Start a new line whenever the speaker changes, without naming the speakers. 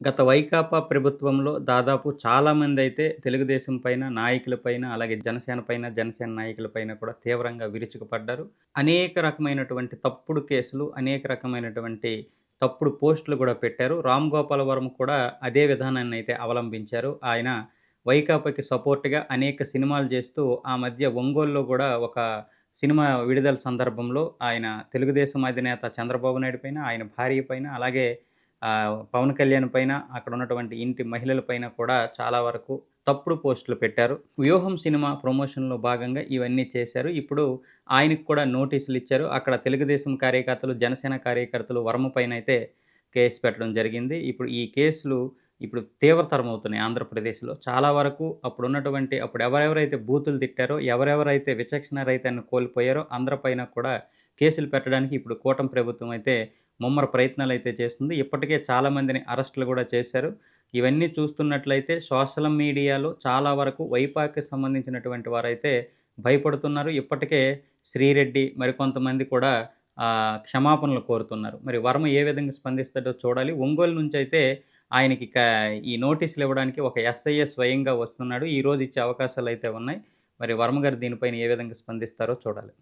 గత వైకాపా ప్రభుత్వంలో దాదాపు చాలామంది అయితే తెలుగుదేశం పైన నాయకులపైన అలాగే జనసేన పైన జనసేన నాయకులపైన కూడా తీవ్రంగా విరుచుకుపడ్డారు. అనేక రకమైనటువంటి తప్పుడు కేసులు అనేక రకమైనటువంటి తప్పుడు పోస్టులు కూడా పెట్టారు. రామ్ గోపాల్ వర్మ కూడా అదే విధానాన్ని అయితే అవలంబించారు. ఆయన వైకాపాకి సపోర్ట్గా అనేక సినిమాలు చేస్తూ ఆ మధ్య ఒంగోలులో కూడా ఒక సినిమా విడుదల సందర్భంలో ఆయన తెలుగుదేశం అధినేత చంద్రబాబు నాయుడు పైన ఆయన భార్య పైన అలాగే పవన్ కళ్యాణ్ పైన అక్కడ ఉన్నటువంటి ఇంటి మహిళల పైన కూడా చాలా వరకు తప్పుడు పోస్టులు పెట్టారు. వ్యూహం సినిమా ప్రమోషన్లో భాగంగా ఇవన్నీ చేశారు. ఇప్పుడు ఆయనకు కూడా నోటీసులు ఇచ్చారు. అక్కడ తెలుగుదేశం కార్యకర్తలు జనసేన కార్యకర్తలు వర్మ పైన అయితే కేసు పెట్టడం జరిగింది. ఇప్పుడు ఈ కేసులు ఇప్పుడు తీవ్రతరం అవుతున్నాయి ఆంధ్రప్రదేశ్లో. చాలా వరకు అప్పుడు ఉన్నటువంటి అప్పుడు ఎవరెవరైతే బూతులు తిట్టారో ఎవరెవరైతే విచక్షణ రహితాన్ని కోల్పోయారో అందరిపైన కూడా కేసులు పెట్టడానికి ఇప్పుడు కూటమి ప్రభుత్వం అయితే ముమ్మర ప్రయత్నాలు అయితే చేస్తుంది. ఇప్పటికే చాలామందిని అరెస్టులు కూడా చేశారు. ఇవన్నీ చూస్తున్నట్లయితే సోషల్ మీడియాలో చాలా వరకు వైపాకి సంబంధించినటువంటి వారైతే భయపడుతున్నారు. ఇప్పటికే శ్రీరెడ్డి మరికొంతమంది కూడా క్షమాపణలు కోరుతున్నారు. మరి వర్మ ఏ విధంగా స్పందిస్తాడో చూడాలి. ఒంగోలు నుంచి అయితే ఆయనకి ఇక ఈ నోటీసులు ఇవ్వడానికి ఒక ఎస్ఐఏ స్వయంగా వస్తున్నాడు. ఈరోజు ఇచ్చే అవకాశాలు అయితే ఉన్నాయి. మరి వర్మ గారు దీనిపైన ఏ విధంగా స్పందిస్తారో చూడాలి.